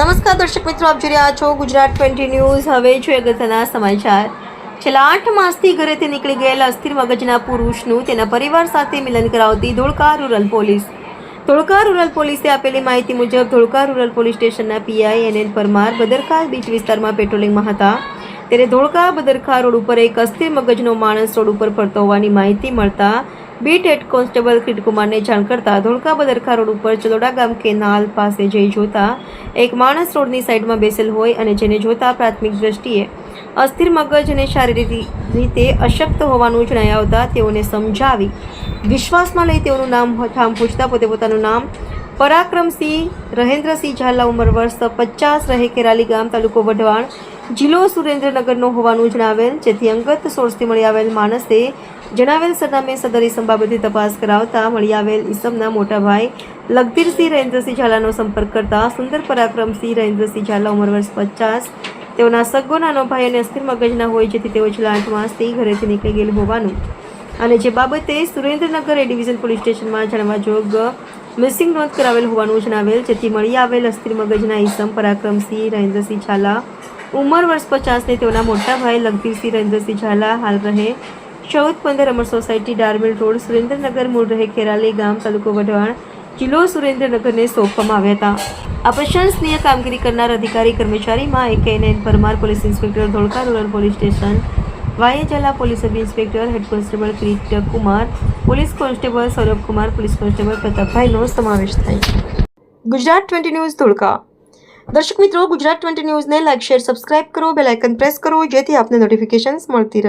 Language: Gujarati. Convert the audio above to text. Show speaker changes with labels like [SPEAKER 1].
[SPEAKER 1] નમસ્કાર દર્શક મિત્રો, આપ જોઈ રહ્યા છો ગુજરાત ટ્વેન્ટી ન્યૂઝ. હવે જોઈએ અગત્યના સમાચાર. છેલ્લા આઠ માસથી ઘરેથી નીકળી ગયેલા અસ્થિર મગજના પુરુષનું તેના પરિવાર સાથે મિલન કરાવતી Dholka rural police. Dholka rural પોલીસે આપેલી માહિતી મુજબ ધોળકા રૂરલ પોલીસ સ્ટેશનના PI N N Parmar Badarkha beach વિસ્તારમાં પેટ્રોલિંગમાં હતા. ત્યારે ધોળકા બદરખા રોડ ઉપર એક અસ્થિર મગજનો માણસ રોડ ઉપર ફરતો હોવાની માહિતી મળતા બીટ હેડ કોન્સ્ટેબલ કિટકુમારને જાણ કરતા ધોળકા બદરખા રોડ ઉપર ચલોડા ગામ કેનાલ પાસે જઈ જોતા એક માણસ રોડની સાઈડમાં બેસેલ હોય અને જેને જોતા પ્રાથમિક દ્રષ્ટિએ અસ્થિર મગજ અને શારીરિક રીતે અશક્ત હોવાનું જણાઈ આવતા તેઓને સમજાવી વિશ્વાસમાં લઈ તેઓનું નામ ઠામ પૂછતા પોતે પોતાનું નામ પરાક્રમસિંહ, રહેન્દ્રસિંહ ઝાલા ઉંમર વર્ષ પચાસ રહે કેરાલી ગામ તાલુકો વઢવાણ, જિલ્લો સુરેન્દ્રનગરનો હોવાનું જણાવેલ, જેથી અંગત સોર્સથી મળી આવેલ માણસે જણાવેલ સરનામે સદર ઇસમ બાબતે તપાસ કરાવતા મળી આવેલ ઇસમના મોટા ભાઈ લગધીરસિંહ રહેન્દ્રસિંહ ઝાલાનો સંપર્ક કરતા સુંદર પરાક્રમસિંહ રહેન્દ્રસિંહ ઝાલા ઉંમર વર્ષ પચાસ. તેઓના સગો, નાનો ભાઈ અને અસ્થિર મગજના હોય જેથી તેઓ છેલ્લા આઠ માસથી ઘરેથી નીકળી ગયેલ હોવાનું. અને જે બાબતે સુરેન્દ્રનગર એ ડિવિઝન પોલીસ સ્ટેશનમાં જાણવા જોગ મિસિંગ નોંધ કરાવેલ હોવાનું જણાવેલ, જેથી મળી આવેલ અસ્થિર મગજના ઈસમ પરાક્રમસિંહ રહેન્દ્રસિંહ ઝાલા ઉંમર વર્ષ પચાસને તેઓના મોટા ભાઈ લગધીરસિંહ રહેન્દ્રસિંહ ઝાલા હાલ રહે ચૌદ પંદર અમર સોસાયટી ડારમેલ રોડ સુરેન્દ્રનગર મૂળ રહે ખેરાલી ગામ તાલુકો વઢવાણ જિલ્લો સુરેન્દ્રનગરને સોંપવામાં આવ્યા હતા. આ પ્રશંસનીય કામગીરી કરનાર અધિકારી કર્મચારીમાં એક N N Parmar police inspector Dholka rural police station વાયજાલા police sub inspector head constable Kirit Kumar police constable Saurabh Kumar police constable પ્રતાપભાઈનો સમાવેશ થાય ગુજરાત ટ્વેન્ટી ન્યૂઝ ધોળકા. દર્શક મિત્રો, ગુજરાત ટ્વેન્ટી ન્યૂઝને લાઇક શેર, સબસ્ક્રાઇબ કરો, બેલ આઇકન પ્રેસ કરો, જેથી આપને નોટિફિકેશન્સ મળતી રહે.